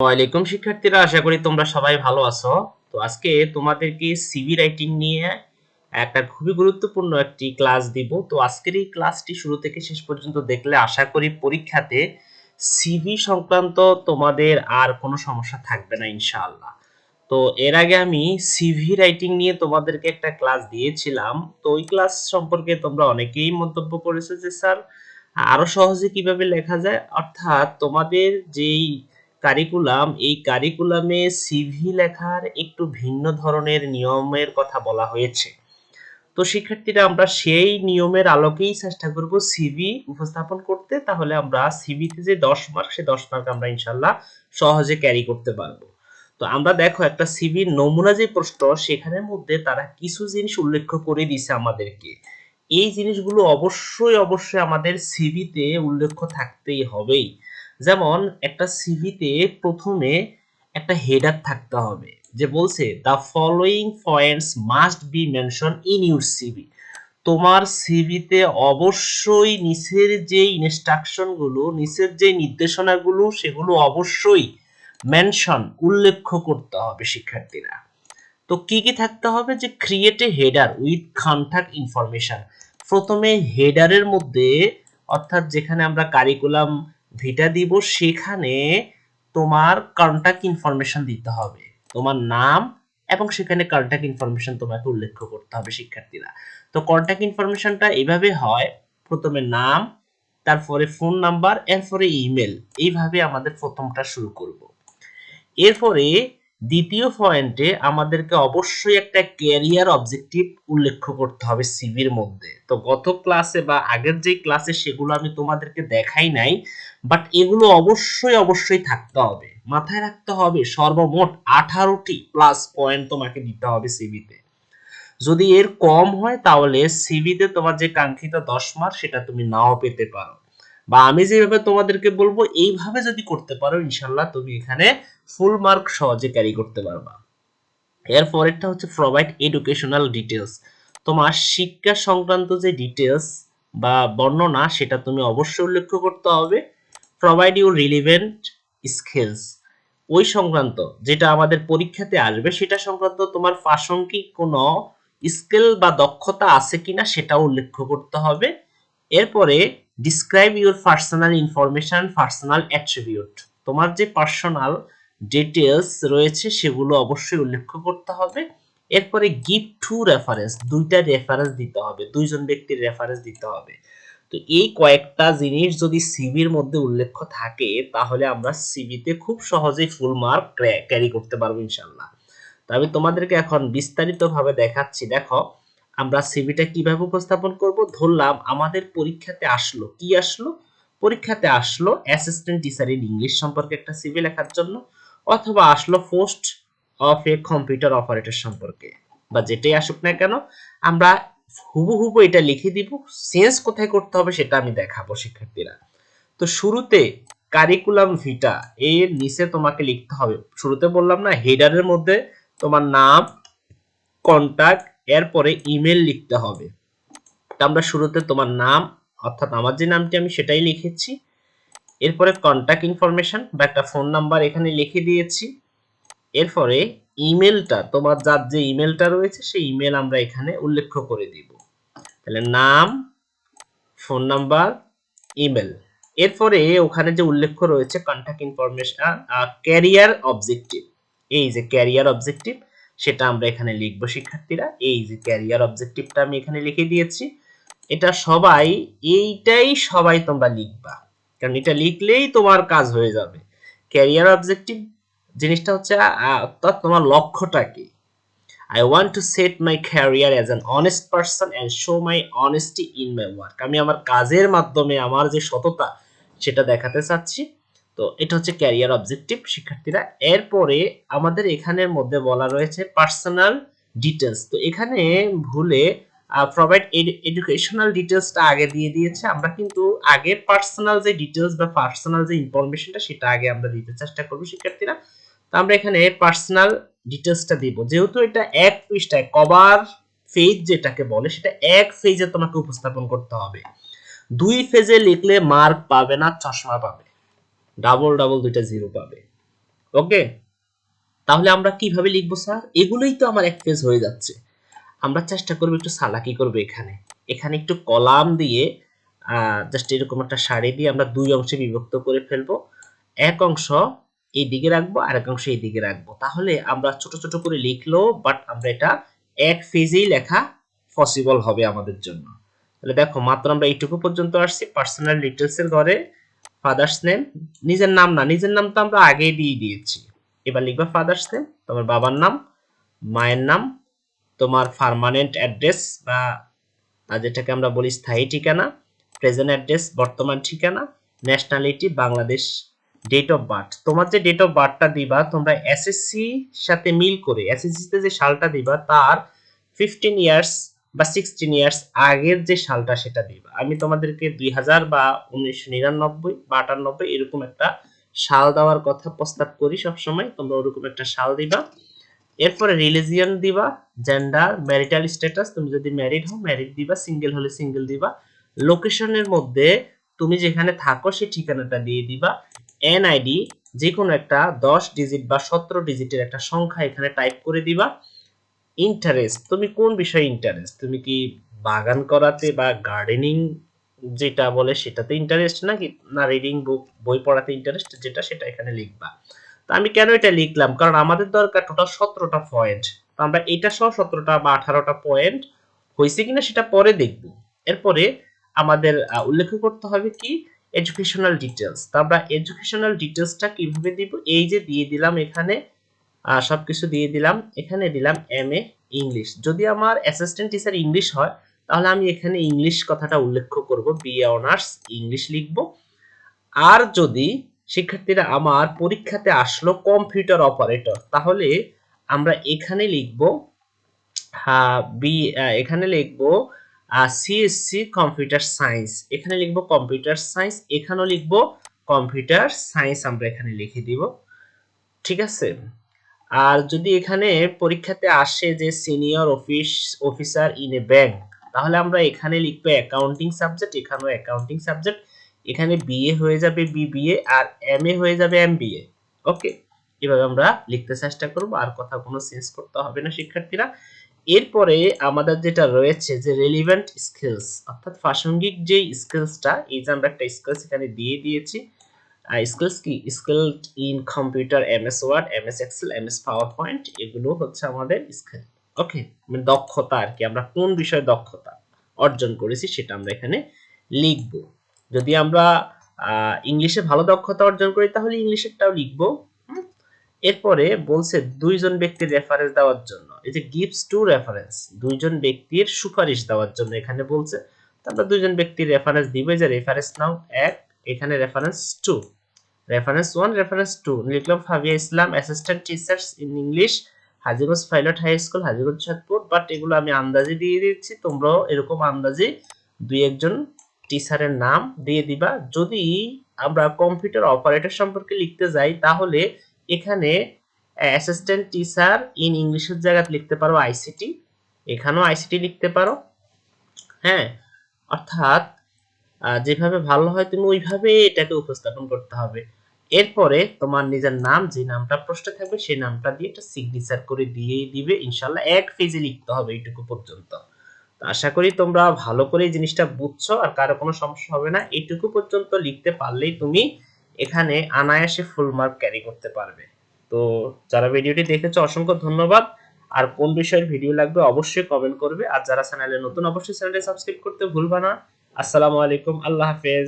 ওয়ালাইকুম শিক্ষার্থীরা, আশা করি তোমরা সবাই ভালো আছো। তো আজকে তোমাদেরকে সিভি রাইটিং নিয়ে একটা খুবই গুরুত্বপূর্ণ একটি ক্লাস দিব। তো আজকের এই ক্লাসটি শুরু থেকে শেষ পর্যন্ত দেখলে আশা করি পরীক্ষাতে সিভি সংক্রান্ত তোমাদের আর কোনো সমস্যা থাকবে না, ইনশাআল্লাহ। তো এর আগে আমি সিভি রাইটিং নিয়ে তোমাদেরকে একটা ক্লাস দিয়েছিলাম। তো ওই ক্লাস সম্পর্কে তোমরা অনেকেই মন্তব্য করেছ যে, স্যার, আরও সহজে কীভাবে লেখা যায়? অর্থাৎ তোমাদের যেই কারিকুলাম এই কারিকুলামে সিভি লেখার একটু ভিন্ন ধরনের নিয়মের কথা বলা হয়েছে। তো শিক্ষার্থীরা, আমরা সেই নিয়মের আলোকেই চেষ্টা করব সিভি উপস্থাপন করতে, তাহলে আমরা সিভিতে যে দশ মার্ক সে দশ মার্ক আমরা ইনশাল্লাহ সহজে ক্যারি করতে পারব। তো আমরা দেখো, একটা সিভির নমুনা যে প্রশ্ন, সেখানের মধ্যে তারা কিছু জিনিস উল্লেখ করে দিছে আমাদেরকে। এই জিনিসগুলো অবশ্যই অবশ্যই আমাদের সিভিতে উল্লেখ থাকতেই হবেই। যেমন একটা সিভিতে প্রথমে একটা হেডার থাকতে হবে, যে বলছে the following points must be mention in your CV তোমার সিভিতে অবশ্যই নিচের যে ইনস্ট্রাকশনগুলো নিচের যে নির্দেশনাগুলো, সেগুলো অবশ্যই মেনশন উল্লেখ করতে হবে শিক্ষার্থীরা। তো কি কি থাকতে হবে? যে create a header with contact information প্রথমে হেডারের মধ্যে, অর্থাৎ যেখানে আমরা কারিকুলাম ভিটা দিব সেখানে তোমার কন্টাক্ট ইনফরমেশন দিতে হবে। তোমার নাম এবং সেখানে কন্ট্যাক্ট ইনফরমেশন তোমাকে উল্লেখ করতে হবে শিক্ষার্থীরা। তো কন্টাক্ট ইনফরমেশনটা এইভাবে হয়, প্রথমে নাম, তারপরে ফোন নাম্বার এরপরে ইমেল এইভাবে আমাদের প্রথমটা শুরু করব। এরপরে দ্বিতীয় পয়েন্টে আমাদেরকে অবশ্যই একটা ক্যারিয়ার অবজেক্টিভ উল্লেখ করতে হবে সিভির মধ্যে। তো গত ক্লাসে বা আগের যে ক্লাসে সেগুলো আমি তোমাদেরকে দেখাই নাই বাট এগুলো অবশ্যই অবশ্যই থাকতে হবে। মাথায় রাখতে হবে সর্বমোট আঠারোটি প্লাস পয়েন্ট তোমাকে দিতে হবে সিভিতে যদি এর কম হয় তাহলে সিভিতে তোমার যে কাঙ্ক্ষিত দশ মার্ক সেটা তুমি নাও পেতে পারো। বা আমি যেভাবে তোমাদেরকে বলব, এইভাবে যদি করতে পারো ইনশাল্লাহ তুমি এখানে ফুল মার্ক সহজে ক্যারি করতে পারবা। এর পরেরটা হচ্ছে প্রোভাইড এডুকেশনাল ডিটেলস তোমার শিক্ষা সংক্রান্ত যে ডিটেলস বা বর্ণনা, সেটা তুমি অবশ্যই উল্লেখ করতে হবে। প্রোভাইড ইউ রিলিভেন্ট স্কিলস ওই সংক্রান্ত যেটা আমাদের পরীক্ষাতে আসবে, সেটা সংক্রান্ত তোমার প্রাসঙ্গিক কোনো স্কিল বা দক্ষতা আছে কিনা সেটা উল্লেখ করতে হবে। এরপরে describe your personal information personal attribute তোমার যে পার্সোনাল ডিটেলস রয়েছে সেগুলো অবশ্যই উল্লেখ করতে হবে। এরপরে গিভ টু রেফারেন্স দুইটা রেফারেন্স দিতে হবে, দুইজন ব্যক্তির রেফারেন্স দিতে হবে। তো এই কয়েকটা জিনিস যদি সিভির মধ্যে উল্লেখ থাকে, তাহলে আমরা সিভিতে খুব সহজেই ফুল মার্ক ক্যারি করতে পারব ইনশাল্লাহ তো আমি তোমাদেরকে এখন বিস্তারিতভাবে দেখাচ্ছি। দেখো আমরা সিভিটা কীভাবে উপস্থাপন করব? ধরলাম আমাদের পরীক্ষাতে আসলো। কি আসলো? পরীক্ষাতে আসলো অ্যাসিস্ট্যান্ট টিচার ইন ইংলিশ সম্পর্কে একটা সিভি লেখার জন্য, অথবা আসলো post of a computer operator সম্পর্কে। বা যেটাই আসুক না কেন, আমরা হুবহু এটা লিখে দিব সেন্স কোথায় করতে হবে সেটা আমি দেখাবো শিক্ষার্থীরা। তো শুরুতে কারিকুলাম ভিটা এর নিচে তোমাকে লিখতে হবে। শুরুতে বললাম না হেডারের মধ্যে তোমার নাম কন্টাক্ট এরপরে ইমেল লিখতে হবে। তা আমরা শুরুতে তোমার নাম, অর্থাৎ আমার যে নামটি আমি সেটাই লিখেছি। এরপরে কন্ট্যাক্ট ইনফরমেশন বা একটা ফোন নাম্বার এখানে লিখে দিয়েছি। এরপরে ইমেলটা তোমার যার যে ইমেলটা রয়েছে, সেই ইমেল আমরা এখানে উল্লেখ করে দিব। তাহলে নাম ফোন নাম্বার ইমেল এরপরে ওখানে যে উল্লেখ রয়েছে কন্ট্যাক্ট ইনফরমেশন ক্যারিয়ার অবজেক্টিভ এই যে ক্যারিয়ার অবজেক্টিভ সেটা আমরা এখানে লিখব, শিক্ষার্থীরা। এই যে ক্যারিয়ার অবজেক্টিভটা আমি এখানে লিখে দিয়েছি। এটা সবাই, এইটাই সবাই তোমরা লিখবা। কারণ এটা লিখলেই তোমার কাজ হয়ে যাবে। ক্যারিয়ার অবজেক্টিভ জিনিসটা হচ্ছে অর্থাৎ তোমার লক্ষ্যটা কি? I want to set my career as an honest person and show my honesty in my work আমি আমার কাজের মাধ্যমে, আমার যে সততা, সেটা দেখাতে চাচ্ছি। তো এটা হচ্ছে ক্যারিয়ার অবজেক্টিভ শিক্ষার্থীরা। এরপরে আমাদের এখানের মধ্যে বলা রয়েছে পার্সোনাল ডিটেলস তো এখানে ভুলে প্রোভাইড এডুকেশনাল ডিটেলসটা আগে দিয়ে দিয়েছে। আমরা কিন্তু আগে পার্সোনাল যে ডিটেলস বা পার্সোনাল যে ইনফরমেশনটা সেটা আগে আমরা দিতে চেষ্টা করব শিক্ষার্থীরা। তো আমরা এখানে পার্সোনাল ডিটেলসটা দিব। যেহেতু এটা এক পৃষ্ঠায় কভার ফেজ যেটাকে বলে, সেটা এক ফেজে তোমাকে উপস্থাপন করতে হবে। দুই ফেজে লিখলে মার্ক পাবে না, চশমা পাবে। ডাবল ডাবল দুইটা জিরো পাবে। ওকে তাহলে আমরা কীভাবে লিখব স্যার? এগুলোই তো আমার এক পেজ হয়ে যাচ্ছে। আমরা চেষ্টা করব একটু সালাকি করব এখানে। এখানে একটু কলাম দিয়ে জাস্ট এরকম একটা শাড়ি দিয়ে আমরা দুই অংশে বিভক্ত করে ফেলব। এক অংশ এই দিকে রাখব আর এক অংশ এই দিকে রাখব। তাহলে আমরা ছোট ছোট করে লিখলো বাট আমরা এটা এক ফেজেই লেখা পসিবল হবে আমাদের জন্য। তাহলে দেখো, মাত্র আমরা এইটুকু পর্যন্ত আসছি। পার্সোনাল ডিটেলস এর ঘরে ফাদার্স নেম নিজের নাম না, নিজের নাম তো আমরা আগেই দিয়ে দিয়েছি। এবার লিখবা ফাদার্স নেম তোমার বাবার নাম, মায়ের নাম, তোমার পার্মানেন্ট অ্যাড্রেস বা যেটাকে আমরা বলি স্থায়ী ঠিকানা প্রেজেন্ট অ্যাড্রেস বর্তমান ঠিকানা nationality Bangladesh date of birth তোমার যে ডেট অফ বার্থটা দিবা, তোমরা এসএসসি সাথে মিল করে এসএসসি তে যে সালটা দিবা, তার ফিফটিন ইয়ার্স বা সিক্সটিন ইয়ার্স আগের যে সালটা সেটা দিবা। আমি তোমাদেরকে দুই হাজার বা উনিশশো নিরানব্বই বা আটানব্বই এরকম একটা সাল দেওয়ার কথা প্রস্তাব করি সবসময়। তোমরা ওরকম একটা সাল দিবা। এরপরে রিলিজিয়ান দিবা জেন্ডার ম্যারিটাল স্ট্যাটাস তুমি যদি ম্যারিড হও ম্যারিড দিবা সিঙ্গেল হলে সিঙ্গেল দিবা। লোকেশনের মধ্যে তুমি যেখানে থাকো সেই ঠিকানাটা দিয়ে দিবা। এনআইডি যে কোনো একটা দশ ডিজিট বা সতেরো ডিজিটের একটা সংখ্যা এখানে টাইপ করে দিবা। ইন্টারেস্ট তুমি কোন বিষয়ে ইন্টারেস্ট তুমি কি বাগান করাতে বা গার্ডেনিং যেটা বলে সেটাতে ইন্টারেস্ট নাকি? না রিডিং বুক বই পড়াতে ইন্টারেস্ট যেটা সেটা এখানে লিখবা। তো আমি কেন এটা লিখলাম? কারণ আমাদের দরকার টোটাল সতেরোটা পয়েন্ট তো আমরা এটা সহ সতেরোটা বা আঠারোটা পয়েন্ট হয়েছে কিনা সেটা পরে দেখব। এরপরে আমাদের উল্লেখ করতে হবে কি? এডুকেশনাল ডিটেলস তো আমরা এডুকেশনাল ডিটেলসটা কীভাবে দিব? এই যে দিয়ে দিলাম এখানে সবকিছু দিয়ে দিলাম। এখানে দিলাম এম এ ইংলিশ যদি আমার অ্যাসিস্ট্যান্ট টিচার ইংলিশ হয়, তাহলে আমি এখানে ইংলিশ কথাটা উল্লেখ করব। বিএ অনার্স ইংলিশ লিখব। আর যদি শিক্ষার্থীরা আমার পরীক্ষাতে আসলো কম্পিউটার অপারেটর তাহলে আমরা এখানে লিখব বি এখানে লিখব সিএসসি কম্পিউটার সায়েন্স এখানে লিখব কম্পিউটার সায়েন্স এখানেও লিখব কম্পিউটার সায়েন্স আমরা এখানে লিখে দিব। ঠিক আছে? আর যদি এখানে পরীক্ষাতে আসে যে senior office officer in a bank তাহলে আমরা এখানে লিখব অ্যাকাউন্টিং সাবজেক্ট এখানেও অ্যাকাউন্টিং সাবজেক্ট এখানে বিএ হয়ে যাবে বিবিএ আর এম এ হয়ে যাবে এমবিএ ওকে এভাবে আমরা লিখতে চেষ্টা করব, আর কথা কোনো চেঞ্জ করতে হবে না শিক্ষার্থীরা। এরপরে আমাদের যেটা রয়েছে যে রেলিভেন্ট স্কিলস অর্থাৎ প্রাসঙ্গিক যে স্কিলসটা এই যে আমরা একটা স্কিলস এখানে দিয়ে দিয়েছি স্কিলস কি? Skilled in computer, MS Word, MS Excel, MS PowerPoint এগুলো হচ্ছে আমাদের স্কিল। ওকে মানে দক্ষতা আর কি, আমরা কোন বিষয়ে দক্ষতা অর্জন করেছি সেটা আমরা এখানে লিখব। যদি আমরা ইংলিশে ভালো দক্ষতা অর্জন করি তাহলে ইংলিশেরটাও লিখব। এরপরে বলছে দুইজন ব্যক্তির রেফারেন্স দেওয়ার জন্য। এই যে গিভস টু রেফারেন্স দুইজন ব্যক্তির সুপারিশ দেওয়ার জন্য এখানে বলছে। আমরা দুইজন ব্যক্তির রেফারেন্স দিব যে রেফারেন্স নাও এক, এখানে reference two reference one reference two লিখলাম Fabia Islam assistant teachers in English Hajiganj pilot high school Hajiganj Chandpur but এগুলো আমি আন্দাজে দিয়ে দিচ্ছি, তোমরাও এরকম আন্দাজে দুই একজন টিচারের নাম দিয়ে দিবা। যদি আমরা কম্পিউটার অপারেটর সম্পর্কে লিখতে যাই, তাহলে এখানে অ্যাসিস্ট্যান্ট টিচার ইন ইংলিশের জায়গায় লিখতে পারো আইসিটি এখানেও আইসিটি লিখতে পারো। হ্যাঁ অর্থাৎ যেভাবে ভালো হয় তুমি ওইভাবে এটাকে উপস্থাপন করতে হবে। এরপরে তোমার নিজের নাম, যে নামটা প্রশ্নে থাকবে সেই নামটা দিয়ে একটা সিগনেচার করে দিয়ে দিবে। ইনশাল্লাহ এক পেজে লিখতে হবে এইটুকু পর্যন্ত। তো আশা করি তোমরা ভালো করে এই জিনিসটা বুঝছ আর কারও কোনো সমস্যা হবে না। এইটুকু পর্যন্ত লিখতে পারলেই তুমি এখানে আনায়াসে ফুল মার্ক ক্যারি করতে পারবে। তো যারা ভিডিওটি দেখেছ, অসংখ্য ধন্যবাদ। আর কোন বিষয়ের ভিডিও লাগবে অবশ্যই কমেন্ট করবে। আর যারা চ্যানেলে নতুন, অবশ্যই চ্যানেলটি সাবস্ক্রাইব করতে ভুলবা না। আসসালামু আলাইকুম, আল্লাহ হাফেজ।